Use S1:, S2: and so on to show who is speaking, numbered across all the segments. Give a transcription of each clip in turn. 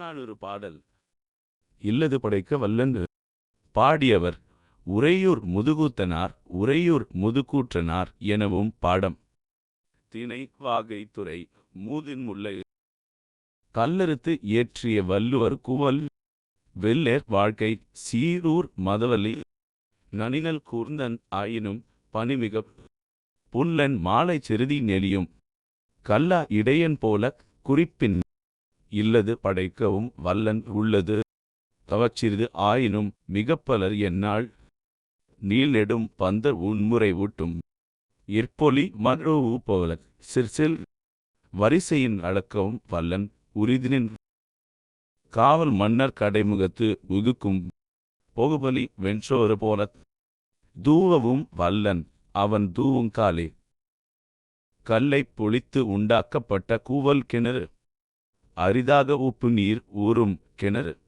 S1: புறநானூறு பாடல். இல்லது படைக்க வல்லங்கு பாடியவர் உறையூர் முதுகூத்தனார் உறையூர் முதுகூற்றனார் எனவும் பாடம். திணை வாகைத்துறை மூதின் முல்லை. கல்லறுத்து இயற்றிய வள்ளுவர் குவல். வெள்ளேர் வாழ்க்கை சீரூர் மதவலி நனினல் கூர்ந்தன் ஆயினும் பனிமிக புல்லன் மாலை செருதி நெலியும் கல்லா இடையன் போல குறிப்பின் இல்லது படைக்கவும் வல்லன் உள்ளது. தவச்சிறிது ஆயினும் மிகப்பலர் நீள் நீளெடும் பந்த உன்முறை ஊட்டும். இற்பொலி மன்றோ ஊப்பவல சிற்சில் வரிசையின் அடக்கவும் வல்லன் உரிதினின். காவல் மன்னர் கடைமுகத்து உகுக்கும் பொகுபலி வென்றோறு போல தூவவும் வல்லன் அவன் தூவும் காலே. கல்லை பொழித்து உண்டாக்கப்பட்ட கூவல் கிணறு. அரிதாக உப்பு நீர் ஊறும் கிணறு.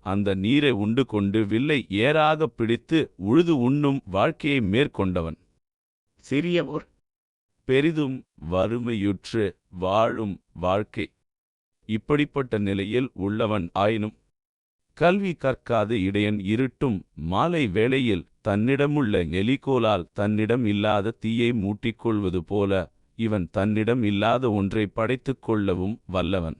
S1: அந்த நீரை உண்டு கொண்டு வில்லை ஏறாகப் பிடித்து உழுது உண்ணும் வாழ்க்கையை மேற்கொண்டவன்.
S2: சிறியவோர்
S1: பெரிதும் வறுமையுற்று வாழும் வாழ்க்கை. இப்படிப்பட்ட நிலையில் உள்ளவன் ஆயினும் கல்வி கற்காத இடையன் இருட்டும் மாலை வேளையில் தன்னிடமுள்ள நெலிகோலால் தன்னிடம் இல்லாத தீயை மூட்டிக்கொள்வது போல இவன் தன்னிடம் இல்லாத ஒன்றை படைத்துக் கொள்ளவும் வல்லவன்.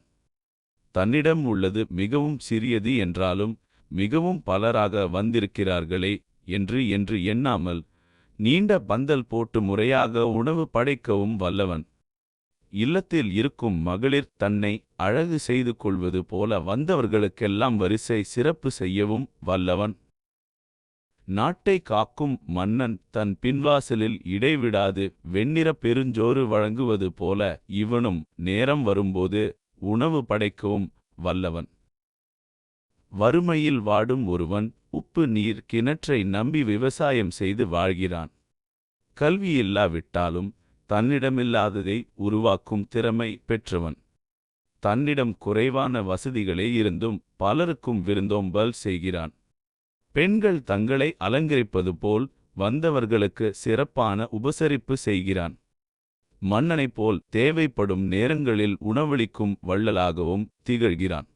S1: தன்னிடம் உள்ளது மிகவும் சிறியது என்றாலும் மிகவும் பலராக வந்திருக்கிறார்களே என்று என்று எண்ணாமல் நீண்ட பந்தல் போட்டு முறையாக உணவு படைக்கவும் வல்லவன். இல்லத்தில் இருக்கும் மகளிர் தன்னை அழகு செய்து கொள்வது போல வந்தவர்களுக்கெல்லாம் வரிசை சிறப்பு செய்யவும் வல்லவன். நாட்டை காக்கும் மன்னன் தன் பின்வாசலில் இடைவிடாது வெண்ணிற பெருஞ்சோறு வழங்குவது போல இவனும் நேரம் வரும்போது உணவு படைக்கவும் வல்லவன். வறுமையில் வாடும் ஒருவன் உப்பு நீர் கிணற்றை நம்பி விவசாயம் செய்து வாழ்கிறான். கல்வி இல்லாவிட்டாலும் தன்னிடமில்லாததை உருவாக்கும் திறமை பெற்றவன். தன்னிடம் குறைவான வசதிகளே இருந்தும் பலருக்கும் விருந்தோம்பல் செய்கிறான். பெண்கள் தங்களை அலங்கரிப்பது போல் வந்தவர்களுக்கு சிறப்பான உபசரிப்பு செய்கிறான். மன்னனைப் போல் தேவைப்படும் நேரங்களில் உணவளிக்கும் வள்ளலாகவும் திகழ்கிறான்.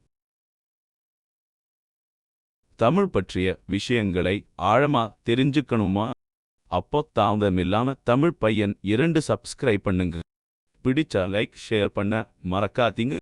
S1: தமிழ் பற்றிய விஷயங்களை ஆழமா தெரிஞ்சுக்கணுமா? அப்போ தாமதமில்லாம தமிழ் பையன் இரண்டு சப்ஸ்கிரைப் பண்ணுங்க. பிடிச்சா லைக் ஷேர் பண்ண மறக்காதீங்க.